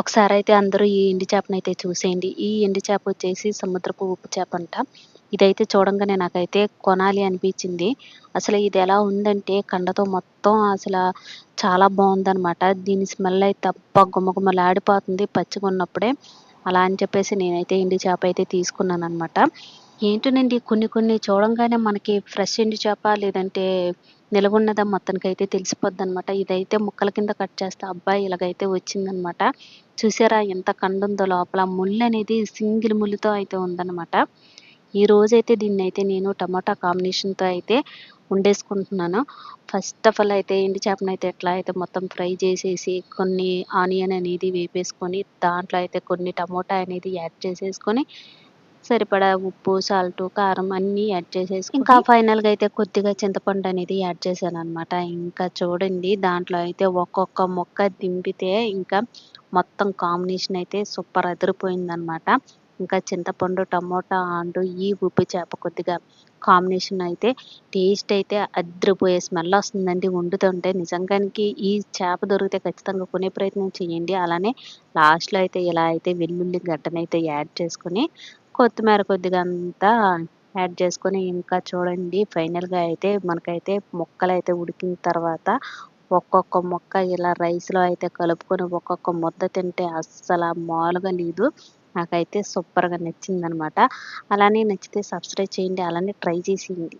ఒకసారి అయితే అందరూ ఈ ఎండి చేపనైతే చూసేయండి. ఈ ఎండి చేప వచ్చేసి సముద్రపు ఉప్పు చేప అంట. ఇదైతే చూడంగానే నాకైతే కొనాలి అనిపించింది. అసలు ఇది ఎలా ఉందంటే కండతో మొత్తం అసలు చాలా బాగుందనమాట. దీని స్మెల్ అయితే అబ్బా పచ్చిగా ఉన్నప్పుడే అలా అని చెప్పేసి నేనైతే ఎండి చేప అయితే తీసుకున్నాను అనమాట ఏంటోనండి కొన్ని కొన్ని చూడంగానే మనకి ఫ్రెష్ ఎండి చేప లేదంటే నిలవున్నదా మొత్తానికైతే తెలిసిపోద్దనమాట. ఇదైతే ముక్కల కింద కట్ చేస్తే అబ్బాయి ఇలాగైతే వచ్చిందనమాట. చూసారా ఎంత కండుందో లోపల ముళ్ళనేది సింగిల్ ముల్లుతో అయితే ఉందనమాట. ఈ రోజైతే దీన్నైతే నేను టమాటా కాంబినేషన్‌తో అయితే వండేసుకుంటున్నాను. ఫస్ట్ ఆఫ్ ఆల్ అయితే ఎండు చేపనైతే ఎట్లా అయితే మొత్తం ఫ్రై చేసేసి కొన్ని ఆనియన్ అనేది వేపేసుకొని దాంట్లో అయితే కొన్ని టమోటా అనేది యాడ్ చేసేసుకొని సరిపడా ఉప్పు, సాల్టు, కారం అన్నీ యాడ్ చేసేసి ఇంకా ఫైనల్‌గా అయితే కొద్దిగా చింతపండు అనేది యాడ్ చేశాననమాట. ఇంకా చూడండి దాంట్లో అయితే ఒక్కొక్క మొక్క దింపితే ఇంకా మొత్తం కాంబినేషన్ అయితే సూపర్ అదిరిపోయిందనమాట. ఇంకా చింతపండు, టమోటా ఆండు ఈ ఉప్పు చేప కొద్దిగా కాంబినేషన్ అయితే టేస్ట్ అయితే అద్రిపోయే స్మెల్ వస్తుందండి వండుతుంటే. నిజంగానికి ఈ చేప దొరికితే ఖచ్చితంగా కొనే ప్రయత్నం చేయండి. అలానే లాస్ట్‌లో అయితే ఇలా అయితే వెల్లుల్లి గడ్డనైతే యాడ్ చేసుకొని కొత్తిమీర కొద్దిగా అంతా యాడ్ చేసుకొని ఇంకా చూడండి ఫైనల్‌గా అయితే మనకైతే ముక్కలైతే ఉడికిన తర్వాత ఒక్కొక్క ముక్క ఇలా రైస్‌లో అయితే కలుపుకొని ఒక్కొక్క ముద్ద తింటే అస్సలు మాములుగా లేదు. నాకైతే సూపర్‌గా నచ్చిందనమాట. అలానే నచ్చితే సబ్స్క్రైబ్ చేయండి. అలానే ట్రై చేసేయండి.